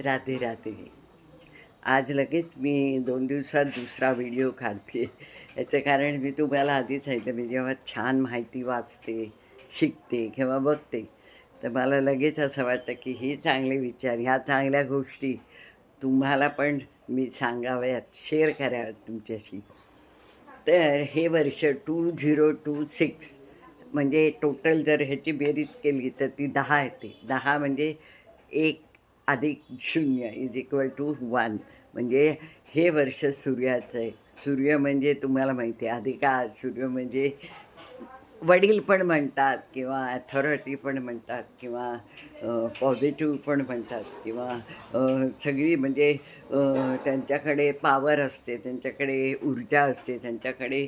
राधे राधे. आज लगेच मी दोन दिवसात दुसरा व्हिडिओ काढते. याचं कारण मी तुम्हाला आधीच सांगितलं मी जेव्हा छान माहिती वाचते शिकते किंवा बघते तर मला लगेच असं वाटतं की हे चांगले विचार ह्या चांगल्या गोष्टी तुम्हाला पण मी सांगाव्यात शेअर कराव्यात तुमच्याशी. तर हे वर्ष टू झिरो टू सिक्स म्हणजे टोटल जर ह्याची बेरीज केली तर ती दहा येते. दहा म्हणजे एक अधिक शून्य इज इक्वल टू वन म्हणजे हे वर्ष सूर्याचं आहे. सूर्य म्हणजे तुम्हाला माहिती आहे. अधिका सूर्य म्हणजे वडील पण म्हणतात किंवा ॲथॉरिटी पण म्हणतात किंवा पॉझिटिव्ह पण म्हणतात किंवा सगळी म्हणजे त्यांच्याकडे पावर असते त्यांच्याकडे ऊर्जा असते त्यांच्याकडे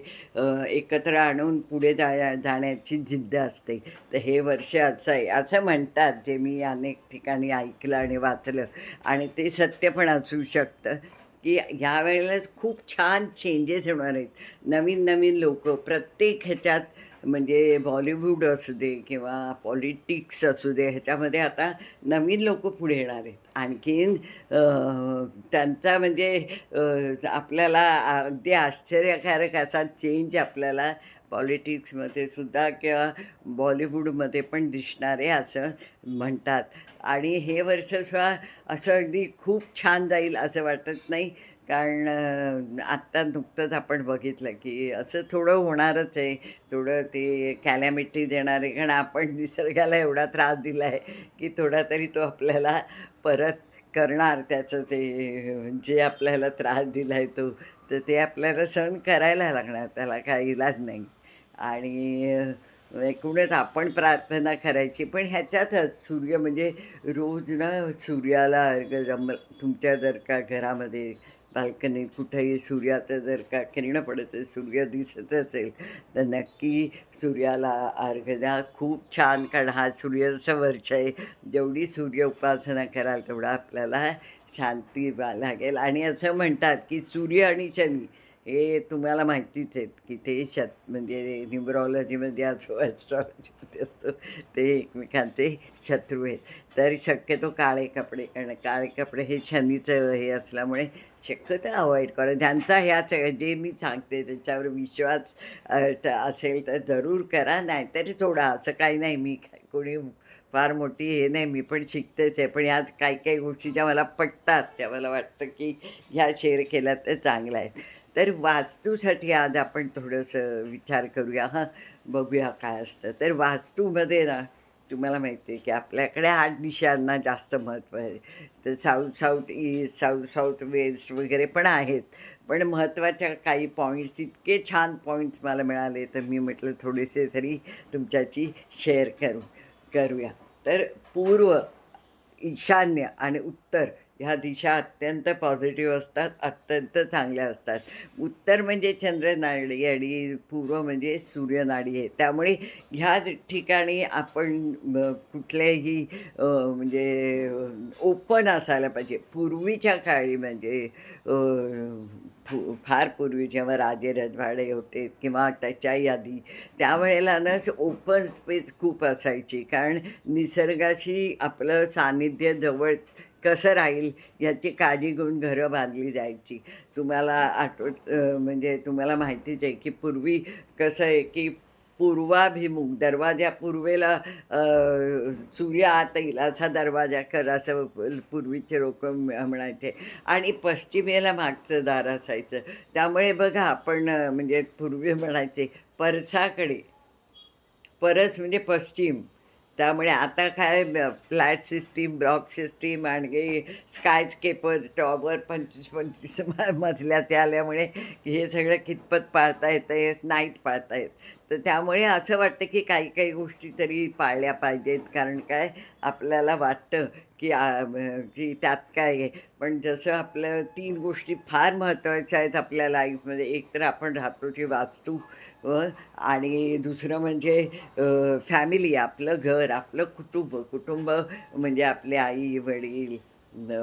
एकत्र आणून पुढे जा जाण्याची जिद्द असते. तर हे वर्ष असं आहे. असं म्हणतात जे मी अनेक ठिकाणी ऐकलं आणि वाचलं. आणि ते सत्य पण असू शकतं की ह्या वेळेलाच खूप छान चेंजेस होणार आहेत. नवीन नवीन लोक प्रत्येक ह्याच्यात म्हणजे बॉलिवूड असू दे किंवा पॉलिटिक्स असू दे ह्याच्यामध्ये आता नवीन लोक पुढे येणार आहेत. आणखीन त्यांचा म्हणजे आपल्याला अगदी आश्चर्यकारक असा चेंज आपल्याला पॉलिटिक्समध्ये सुद्धा किंवा बॉलिवूडमध्ये पण दिसणार आहे असं म्हणतात. आणि हे वर्षसुद्धा असं अगदी खूप छान जाईल असं वाटत नाही. कारण आत्ता नुकतंच आपण बघितलं की असं थोडं होणारच आहे. थोडं ते कॅलॅमिटी देणार आहे कारण आपण निसर्गाला एवढा त्रास दिला आहे की थोडा तरी तो आपल्याला परत करणार. त्याचं ते जे आपल्याला त्रास दिला आहे तो तर ते आपल्याला सहन करायला लागणार. त्याला काही इलाज नाही. आणि एकूणच आपण प्रार्थना करायची. पण ह्याच्यातच सूर्य म्हणजे रोज ना सूर्याला अर्घ जम तुमच्या जर का घरामध्ये बाल्कनीत कुठेही सूर्याचं जर का किरण पडत आहे सूर्य दिसत असेल तर नक्की सूर्याला अर्घ द्या खूप छान कारण हा सूर्याचं वर्ष आहे. जेवढी सूर्य उपासना कराल तेवढा आपल्याला शांती लागेल. आणि असं म्हणतात की सूर्य आणि शनी हे तुम्हाला माहितीच आहेत की ते शत म्हणजे न्युमरॉलॉजीमध्ये असो ॲस्ट्रॉलॉजीमध्ये असो ते एकमेकांचे शत्रू आहेत. तर शक्यतो काळे कपडे कारण काळे कपडे हे शनीचं हे असल्यामुळे शक्यतो अवॉइड करा. ज्यांचा ह्याच जे मी सांगते त्याच्यावर विश्वास असेल तर जरूर करा नाहीतरी सोडा. असं काही नाही मी कोणी फार मोठी हे नाही मी पण शिकतेच आहे. पण ह्यात काही काही गोष्टी ज्या मला पटतात त्या मला वाटतं की ह्या शेअर केल्या तर चांगल्या आहेत तर वास्तूसाठी आज आपण थोडंसं विचार करूया हां. बघूया काय असतं. तर वास्तूमध्ये ना तुम्हाला माहिती आहे की आपल्याकडे आठ दिशांना जास्त महत्त्व आहे. तर south south east south south west वगैरे पण आहेत. पण महत्त्वाच्या काही पॉईंट्स इतके छान पॉईंट्स मला मिळाले तर मी म्हटलं थोडेसे तरी तुमच्याशी शेअर करू करूया. तर पूर्व ईशान्य आणि उत्तर ह्या दिशा अत्यंत पॉझिटिव्ह असतात अत्यंत चांगल्या असतात. उत्तर म्हणजे चंद्रनाडी आणि पूर्व म्हणजे सूर्यनाडी आहे त्यामुळे ह्या ठिकाणी आपण कुठल्याही म्हणजे ओपन असायला पाहिजे. पूर्वीच्या काळी म्हणजे फु- फार पूर्वी जेव्हा राजे रजवाडे होते किंवा त्याच्याही आधी त्यावेळेला ना ओपन स्पेस खूप असायची. कारण निसर्गाशी आपलं सानिध्य जवळ कसं राहील याची काळजी घेऊन घरं बांधली जायची. तुम्हाला आठवत म्हणजे तुम्हाला माहितीच आहे की पूर्वी कसं आहे की पूर्वाभिमुख दरवाजा पूर्वेला सूर्य आत येईल असा दरवाजा कर असं पूर्वीचे लोक म्हणायचे. आणि पश्चिमेला मागचं दार असायचं. त्यामुळे बघा आपण म्हणजे पूर्वी म्हणायचे परसाकडे. परस म्हणजे पश्चिम. त्यामुळे आता काय फ्लॅट सिस्टीम ब्लॉक सिस्टीम आणखी स्कायस्केपर टॉवर पंचवीस पंचवीस मजल्याचे आल्यामुळे हे सगळं कितपत पाळता येतं येत नाहीत पाळता येत. तर त्यामुळे असं वाटतं की काही काही गोष्टी तरी पाळल्या पाहिजेत. कारण काय आपल्याला वाटतं की की त्यात काय आहे. पण जसं आपलं तीन गोष्टी फार महत्त्वाच्या आहेत आपल्या लाईफमध्ये एक तर आपण राहतो ती वाचतू आणि दुसरं म्हणजे फॅमिली आपलं घर आपलं कुटुंब कुटुंब म्हणजे आपले आई वडील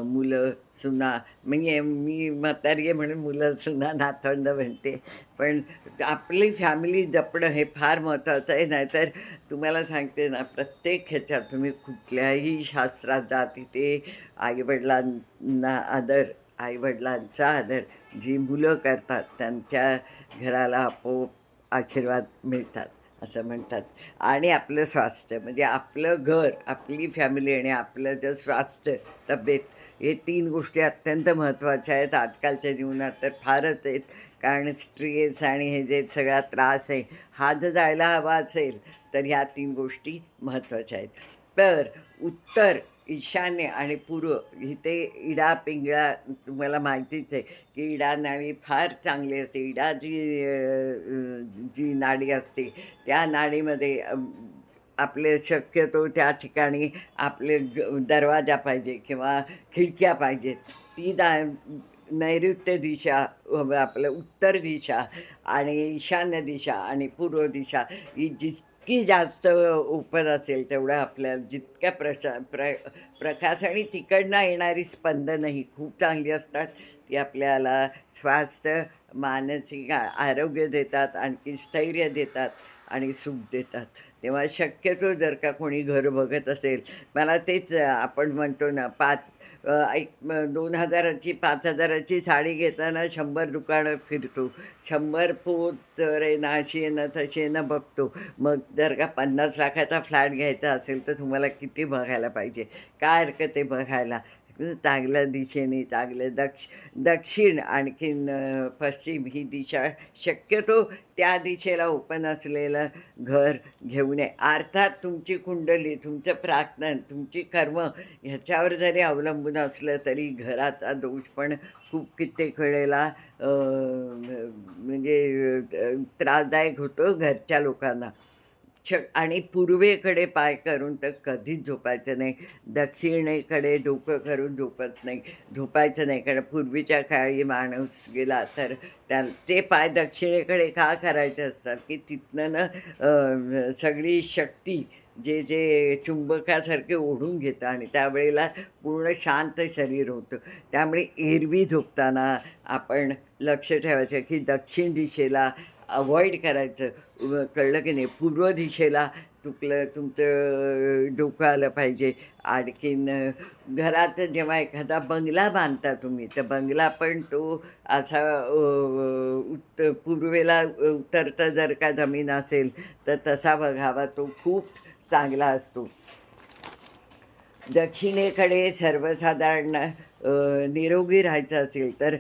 मुलं सुना म्हणजे मी म्हातारी आहे म्हणून मुलं सुना नातवंड म्हणते. पण आपली फॅमिली जपणं हे फार महत्त्वाचं आहे नाहीतर तुम्हाला सांगते ना प्रत्येक ह्याच्यात तुम्ही कुठल्याही शास्त्रात जा तिथे आईवडिलांना आदर आईवडिलांचा आदर जी मुलं करतात त्यांच्या घराला आपोआप आशीर्वाद मिळतात असं म्हणतात. आणि आपलं स्वास्थ्य म्हणजे आपलं घर आपली फॅमिली आणि आपलं जे स्वास्थ्य तब्येत हे तीन गोष्टी अत्यंत महत्त्वाच्या आहेत आजकालच्या जीवनात. तर फारच आहेत कारण स्ट्रेस आणि हे जे सगळा त्रास आहे हा जर जायला हवा असेल तर ह्या तीन गोष्टी महत्त्वाच्या आहेत. तर उत्तर ईशान्य आणि पूर्व इथे इडा पिंगळा तुम्हाला माहितीच आहे की इडा नाडी फार चांगली असते. इडा जी जी नाडी असते त्या नाडीमध्ये आपले शक्यतो त्या ठिकाणी आपले दरवाजा पाहिजे किंवा खिडक्या पाहिजेत. ती दा नैऋत्य दिशा आपलं उत्तर दिशा आणि ईशान्य दिशा आणि पूर्व दिशा ही जी जितकी जास्त ओपन असेल तेवढं आपल्याला जितक्या प्रशा प्र प्रकाश आणि तिकडनं येणारी स्पंदनं ही खूप चांगली असतात. ती आपल्याला स्वास्थ्य मानसिक आरोग्य देतात आणखी स्थैर्य देतात आणि सुख देतात. तेव्हा शक्यतो जर का कोणी घर बघत असेल मला तेच आपण म्हणतो ना पाच एक दोन हजाराची पाच हजाराची साडी घेताना शंभर दुकानं फिरतो. शंभर पोत रे ना अशी ना तशी ना बघतो. मग जर का पन्नास लाखाचा फ्लॅट घ्यायचा असेल तर तुम्हाला किती बघायला पाहिजे? काय हरकत आहे बघायला? चांगल्या दिशेने चांगलं दक्ष दक्षिण आणखीन पश्चिम ही दिशा शक्यतो त्या दिशेला ओपन असलेलं घर घेऊ नये अर्थात तुमची कुंडली तुमचं प्रार्थना तुमची कर्म ह्याच्यावर जरी अवलंबून असलं तरी घराचा दोष पण खूप कित्येक वेळेला म्हणजे त्रासदायक होतो घरच्या लोकांना. श आणि पूर्वेकडे पाय करून तर कधीच झोपायचं नाही. दक्षिणेकडे डोकं करून झोपत नाही. झोपायचं नाही. कारण पूर्वीच्या काळी माणूस गेला तर त्या ते पाय दक्षिणेकडे का करायचे असतात? की तिथनं ना सगळी शक्ती जे जे चुंबकासारखे ओढून घेतं आणि त्यावेळेला पूर्ण शांत शरीर होतं. त्यामुळे एरवी झोपताना आपण लक्ष ठेवायचं की दक्षिण दिशेला अवॉइड करायचं. कळलं की नाही पूर्व दिशेला तुकलं तुमचं डोकं आलं पाहिजे. आणखीन घरात जेव्हा एखादा बंगला बांधता तुम्ही तर बंगला पण तो असा उत्त पूर्वेला उतरता जर का जमीन असेल तर तसा बघावा तो खूप चांगला असतो. दक्षिणेकडे सर्वसाधारण निरोगी राहायचं असेल तर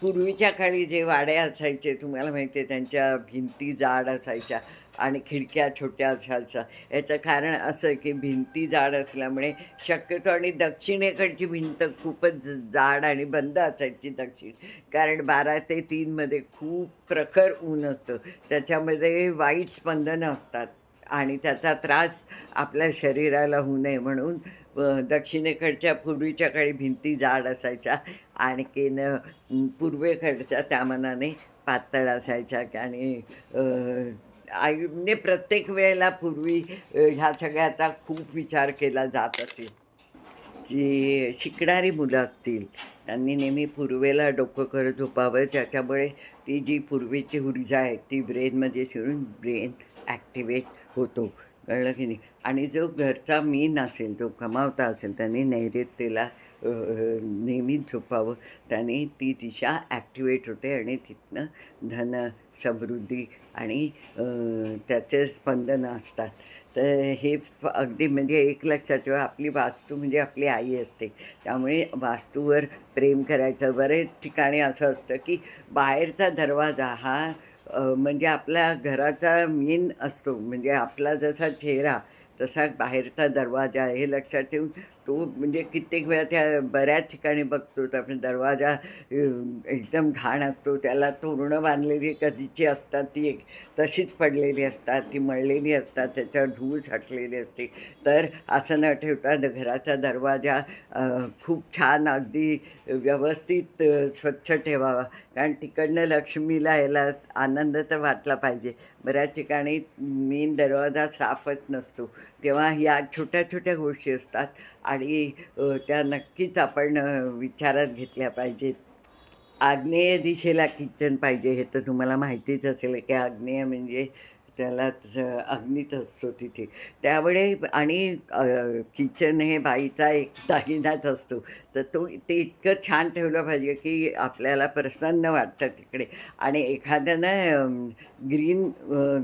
पूर्वीच्या काळी जे वाडे असायचे तुम्हाला माहिती आहे त्यांच्या भिंती जाड असायच्या आणि खिडक्या छोट्या असायच्या. याचं कारण असं की भिंती जाड असल्यामुळे शक्यतो आणि दक्षिणेकडची भिंत खूपच जाड आणि बंद असायची दक्षिण. कारण बारा ते तीनमध्ये खूप प्रखर ऊन असतं. त्याच्यामध्ये वाईट स्पंदनं असतात आणि त्याचा त्रास आपल्या शरीराला होऊ नये म्हणून दक्षिणेकडच्या पूर्वीच्या काळी भिंती जाड असायच्या आणखीन पूर्वेकडच्या त्या मनाने पातळ असायच्या आणि आईने प्रत्येक वेळेला पूर्वी ह्या सगळ्याचा खूप विचार केला जात असेल जी शिकणारी मुलं असतील त्यांनी नेहमी पूर्वेला डोकं करत झोपावं. त्याच्यामुळे ती जी पूर्वीची ऊर्जा आहे ती ब्रेनमध्ये शिरून ब्रेन ॲक्टिवेट होतो. कळलं की नाही. आणि जो घरचा मीन असेल जो कमावता असेल त्याने नैऋत्येला नेहमीच झोपावं. त्याने ती दिशा ॲक्टिवेट होते आणि तिथनं धन समृद्धी आणि त्याचे स्पंदनं असतात. तर हे अगदी म्हणजे एक लक्षात ठेवा आपली वास्तू म्हणजे आपली आई असते. त्यामुळे वास्तूवर प्रेम करायचं. बरेच ठिकाणी असं असतं की बाहेरचा दरवाजा हा म्हणजे आपल्या घराचा मेन असतो. म्हणजे आपला जसा चेहरा तसा बाहेरचा दरवाजा आहे हे लक्षात ठेवून तो म्हणजे कित्येक वेळा त्या बऱ्याच ठिकाणी बघतो तर आपण दरवाजा एकदम घाण असतो त्याला तोरणं बांधलेली कधीची असतात ती एक तशीच पडलेली असतात ती मळलेली असतात त्याच्यावर धूळ साठलेली असते. तर असं न ठेवता घराचा दरवाजा खूप छान अगदी व्यवस्थित स्वच्छ ठेवावा. कारण तिकडनं लक्ष्मीला यायला आनंद तर वाटला पाहिजे. बऱ्याच ठिकाणी मेन दरवाजा साफच नसतो. तेव्हा या छोट्या छोट्या गोष्टी असतात. आणि त्या नक्कीच आपण विचारात घेतल्या पाहिजेत. आग्नेय दिशेला किचन पाहिजे हे तर तुम्हाला माहितीच असेल की आग्नेय म्हणजे त्यालाच अग्नीच असतो तिथे. त्यामुळे आणि किचन हे बाईचा एक दागिनाच असतो. तर तो ते इतकं छान ठेवलं पाहिजे की आपल्याला प्रसन्न वाटतं तिकडे. आणि एखाद्यानं ग्रीन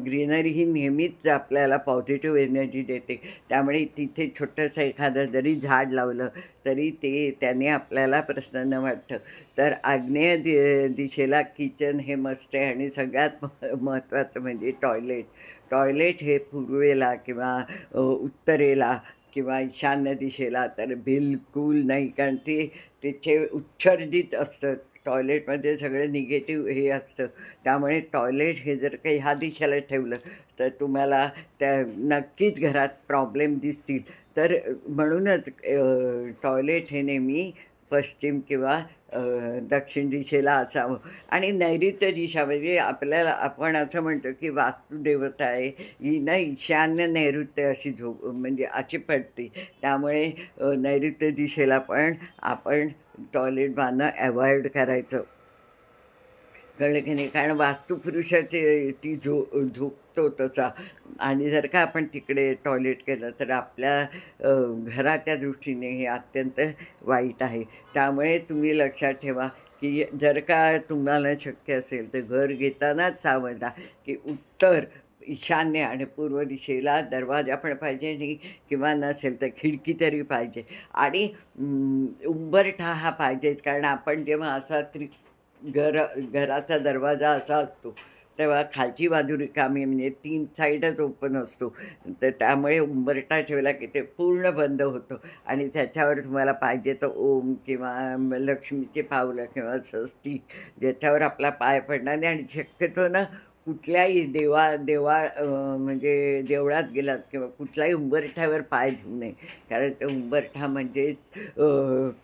ग्रीनरी ही नेहमीच आपल्याला पॉझिटिव्ह एनर्जी देते. त्यामुळे तिथे छोटंसं एखादं जरी झाड लावलं तरी ते त्याने आपल्याला प्रसन्न वाटतं. तर आग्नेय दि दिशेला किचन हे मस्ट आहे आणि सगळ्यात महत्त्वाचं म्हणजे टॉयलेट. टॉयलेट हे पूर्वेला किंवा उत्तरेला किंवा ईशान्य दिशेला तर बिलकुल नाही. कारण ते तिथे उत्सर्जित असतं. टॉयलेटमध्ये सगळं निगेटिव्ह हे असतं. त्यामुळे टॉयलेट हे जर काही ह्या दिशेला ठेवलं तर तुम्हाला त्या नक्कीच घरात प्रॉब्लेम दिसतील. तर म्हणूनच टॉयलेट हे नेहमी पश्चिम किंवा दक्षिण दिशेला असावं. आणि नैऋत्य दिशा म्हणजे आपल्याला आपण असं म्हणतो की वास्तुदेवता आहे ही ना ईशान्य नैऋत्य अशी झो म्हणजे अशी पडते. त्यामुळे नैऋत्य दिशेला पण आपण टॉयलेट बांधणं अवॉइड करायचं. कळलं की नाही. कारण वास्तुपुरुषाची ती झो झोपतो तसा. आणि जर का आपण तिकडे टॉयलेट केलं तर आपल्या घराच्या दृष्टीने हे अत्यंत वाईट आहे. त्यामुळे तुम्ही लक्षात ठेवा की जर का तुम्हाला शक्य असेल तर घर घेतानाच सावधा की उत्तर ईशान्य आणि पूर्व दिशेला दरवाजा पण पाहिजे आणि किंवा नसेल तर खिडकी तरी पाहिजे. आणि उंबरठा हा पाहिजेच. कारण आपण जेव्हा असा त्रि घर घराचा दरवाजा असा असतो. तेव्हा खालची बाजू रिकामी म्हणजे तीन साईडच ओपन असतो. तर त्यामुळे उंबरठा ठेवला की ते पूर्ण बंद होतं. आणि त्याच्यावर तुम्हाला पाहिजे तर ओम किंवा लक्ष्मीचे पावलं किंवा सस्ती ज्याच्यावर आपला पाय पडणार नाही. आणि शक्यतो ना कुठल्याही देवा देवा म्हणजे देवळात गेलात किंवा कुठल्याही उंबरठ्यावर पाय घेऊ नये. कारण ते उंबरठा म्हणजेच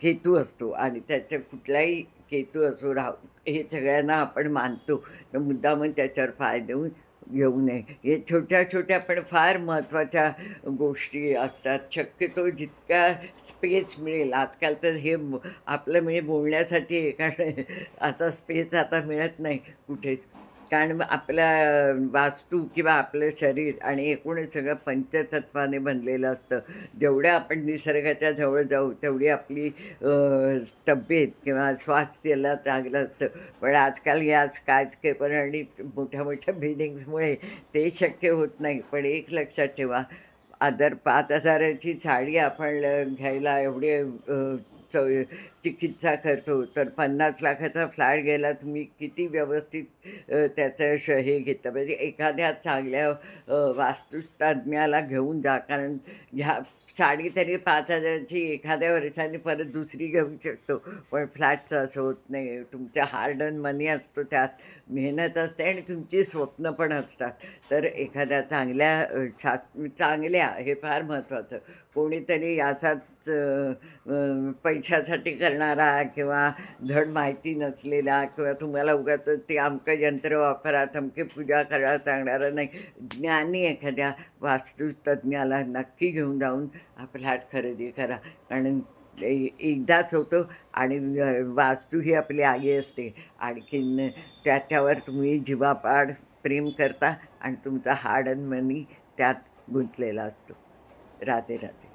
केतू असतो. आणि त्याच्या कुठलाही केतू असो राहू हे सगळ्यांना आपण मानतो. तर मुद्दामून त्याच्यावर फायदे देऊन घेऊ नये. हे छोट्या छोट्या पण फार महत्त्वाच्या गोष्टी असतात. शक्यतो जितक्या स्पेस मिळेल. आजकाल तर हे आपलं म्हणजे बोलण्यासाठी एका असा स्पेस आता मिळत नाही कुठेच कारण आपला आपल्या वास्तू किंवा आपलं शरीर आणि एकूणच सगळं पंचतत्वाने बनलेलं असतं. जेवढं आपण निसर्गाच्या जवळ जाऊ तेवढी आपली तब्येत किंवा स्वास्थ्याला चांगलं असतं. पण आजकाल या स्कायस्केपर आणि मोठ्या मोठ्या बिल्डिंग्समुळे ते शक्य होत नाही. पण एक लक्षात ठेवा आदर पाच हजाराची साडी आपण घ्यायला एवढे च चिकित्सा करतो. तर पन्नास लाखाचा फ्लॅट गेला तुम्ही किती व्यवस्थित त्याचं श हे घेतं? म्हणजे एखाद्या चांगल्या वास्तुतज्ञाला घेऊन जा. कारण ह्या साडी तरी पाच हजाराची एखाद्या वर्षाने परत दुसरी घेऊ शकतो. पण फ्लॅटचं असं होत नाही. तुमच्या हार्ड अन मनी असतो त्यात. मेहनत असते आणि तुमची स्वप्न पण असतात. तर एखाद्या चांगल्या छा चांगल्या हे फार महत्त्वाचं. कोणीतरी याचाच पैशासाठी करणारा किंवा धड माहिती नसलेला किंवा तुम्हाला उगाच ते अमकं यंत्र वापरा तमकी पूजा करा सांगणारा नाही. ज्ञानी एखाद्या वास्तुतज्ञाला नक्की घेऊन जाऊन फ्लॅट खरेदी करा. कारण एकदाच होतो आणि वास्तू ही आपली आई असते. आणखीन त्याच्यावर तुम्ही जीवापाड प्रेम करता आणि तुमचा हार्ड अँड मनी त्यात गुंतलेला असतो. राधे राधे.